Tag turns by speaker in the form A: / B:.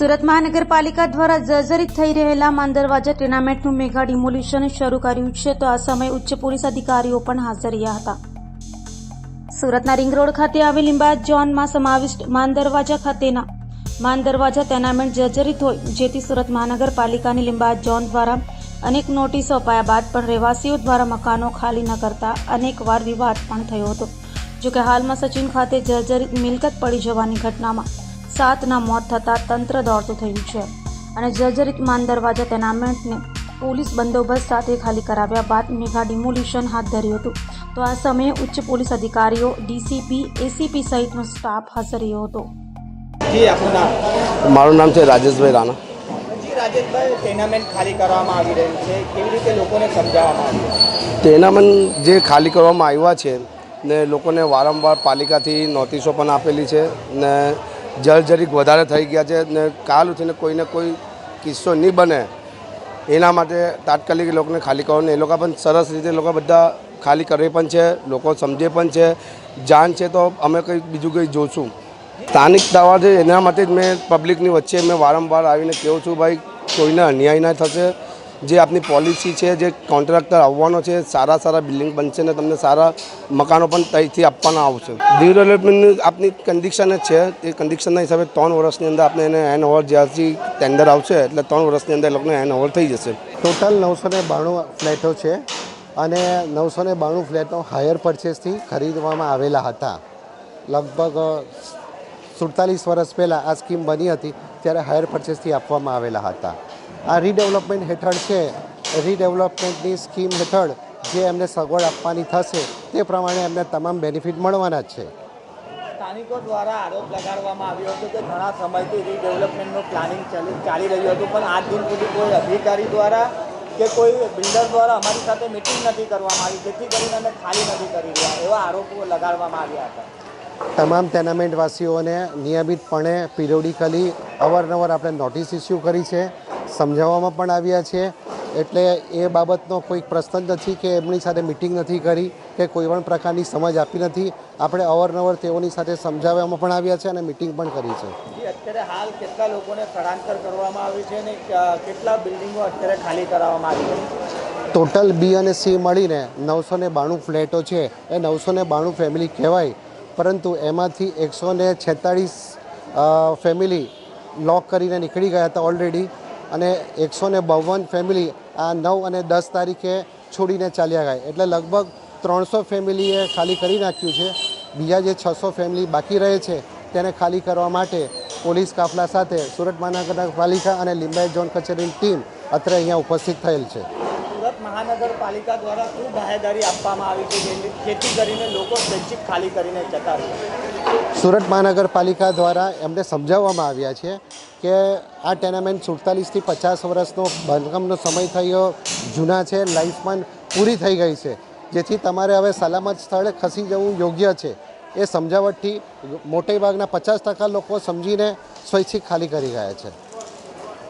A: સુરત મહાનગરપાલિકા દ્વારા જર્જરિત થઈ રહેલા માંદરવાજા ટુર્નામેન્ટનું મેગા ડિમોલ્યુશન શરૂ કર્યું છે તો આ સમયે ઉચ્ચ પોલીસ અધિકારીઓ પણ હાજર રહ્યા હતા. સુરતના રિંગ રોડ ખાતે આવેલ લિંબાયત ઝોનમાં સમાવિષ્ટ માંદરવાજા ખાતેના માંદરવાજા ટુર્નામેન્ટ જર્જરિત હોય, જેથી સુરત મહાનગરપાલિકાની લિંબાયત ઝોન દ્વારા અનેક નોટિસો અપાયા બાદ પણ રહેવાસીઓ દ્વારા મકાનો ખાલી ન કરતા અનેકવાર વિવાદ પણ થયો હતો. જોકે હાલમાં સચિન ખાતે જર્જરિત મિલકત પડી જવાની ઘટનામાં સાતના મોત થતાં તંત્ર દોડતું થયું છે અને જર્જરિત માન દરવાજા ટેનામેન્ટને પોલીસ બંદોબસ્ત સાથે ખાલી કરાવ્યા બાદ મેગા ડિમોલિશન હાથ ધર્યું હતું. તો આ સમયે ઉચ્ચ પોલીસ અધિકારીઓ ડીસીપી એસીપી સહિતનો સ્ટાફ હાજર રહ્યો હતો.
B: જી આપનું નામ?
C: મારું નામ છે રાજેશભાઈ રાણા.
B: ટેનામેન્ટ કરવામાં આવી રહ્યું છે. કેવી રીતે
C: જે ખાલી કરવામાં આવ્યા છે ને લોકોને વારંવાર પાલિકાથી નોટિસો પણ આપેલી છે ને જળજરીક વધારે થઈ ગયા છે ને કાલ ઉઠીને કોઈને કોઈ કિસ્સો નહીં બને એના માટે તાત્કાલિક લોકોને ખાલી કરવાનું. એ લોકો પણ સરસ રીતે લોકો બધા ખાલી કરે પણ છે, લોકો સમજે પણ છે, જાણ છે તો અમે કંઈ બીજું કંઈ જોશું. સ્થાનિક દાવા છે એના માટે જ મેં પબ્લિકની વચ્ચે મેં વારંવાર આવીને કહું છું, ભાઈ કોઈને અન્યાય ના થશે. જે આપની પોલિસી છે, જે કોન્ટ્રાક્ટર આવવાનો છે, સારા સારા બિલ્ડિંગ બનશે ને તમને સારા મકાનો પણ ત્યાંથી આપવાના આવશે. ડેવલપમેન્ટની આપની કન્ડિશન જ છે. એ કન્ડિશનના હિસાબે ત્રણ વર્ષની અંદર આપણે એને હેન્ડ ઓવર જ્યારથી ટેન્ડર આવશે, એટલે ત્રણ વર્ષની અંદર એ લોકોને હેન્ડ ઓવર થઈ જશે.
D: ટોટલ નવસો ને બાણું ફ્લેટો છે અને નવસો ને બાણું ફ્લેટો હાયર પરચેસથી ખરીદવામાં આવેલા હતા. લગભગ સુડતાલીસ વર્ષ પહેલાં આ સ્કીમ બની હતી. ત્યારે હાયર પરચેસથી આપવામાં આવેલા હતા. આ રીડેવલપમેન્ટ હેઠળ છે. રીડેવલપમેન્ટની સ્કીમ હેઠળ જે એમને સગવડ આપવાની થશે તે પ્રમાણે એમને તમામ બેનિફિટ મળવાના છે.
B: સ્થાનિકો દ્વારા આરોપ લગાડવામાં આવ્યો હતો કે ઘણા સમયથી રીડેવલપમેન્ટનું પ્લાનિંગ ચાલી રહ્યું હતું, પણ આજ દિન સુધી કોઈ અધિકારી દ્વારા કે કોઈ બિલ્ડર દ્વારા અમારી સાથે મિટિંગ નથી કરવામાં આવી. જેથી કરીને અમે ખાલી નથી કરી રહ્યા એવા આરોપો લગાડવામાં આવ્યા હતા.
D: તમામ ટેનામેન્ટવાસીઓને નિયમિતપણે પિરિયોડિકલી અવારનવાર આપણે નોટિસ ઇસ્યુ કરી છે સમજાવવામાં પણ આવ્યા છે. એટલે એ બાબતનો કોઈ પ્રશ્ન નથી કે એમની સાથે મિટિંગ નથી કરી કે કોઈ પણ પ્રકારની સમજ આપી નથી. આપણે અવારનવાર તેઓની સાથે સમજાવવામાં પણ આવ્યા છે અને મિટિંગ પણ કરી છે.
B: અત્યારે હાલ કેટલા લોકોને સ્થળાંતર કરવામાં આવ્યું છે અને કેટલા બિલ્ડિંગો અત્યારે ખાલી કરાવવામાં આવી છે?
D: ટોટલ બી અને સી મળીને નવસો ને બાણું ફ્લેટો છે. એ નવસો બાણું ફેમિલી કહેવાય. પરંતુ એમાંથી એકસો ને છેતાળીસ ફેમિલી લોક કરીને નીકળી ગયા હતા ઓલરેડી અને એકસો ને બાવન ફેમિલી આ નવ અને દસ તારીખે છોડીને ચાલ્યા ગયા. એટલે લગભગ ત્રણસો ફેમિલીએ ખાલી કરી નાખ્યું છે. બીજા જે છસો ફેમિલી બાકી રહે છે તેને ખાલી કરવા માટે પોલીસ કાફલા સાથે સુરત મહાનગરપાલિકા અને લિંબાયત ઝોન કચેરીની ટીમ અત્રે અહીંયા ઉપસ્થિત થયેલ છે.
B: મહાનગરપાલિકા દ્વારા ખૂબ બાહેદારી આપવામાં આવી છે જેથી- કરીને લોકો સ્વૈચ્છિક ખાલી કરીને જતા રહે.
D: સુરત મહાનગરપાલિકા દ્વારા એમને સમજાવવામાં આવ્યા છે કે આ ટેનામેન્ટ સુડતાલીસથી પચાસ વર્ષનો બાંધકામનો સમય થયો, જૂના છે, લાઈફમાં પૂરી થઈ ગઈ છે. જેથી તમારે હવે સલામત સ્થળે ખસી જવું યોગ્ય છે. એ સમજાવટથી મોટે ભાગના પચાસ ટકા લોકો સમજીને સ્વૈચ્છિક ખાલી કરી ગયા છે.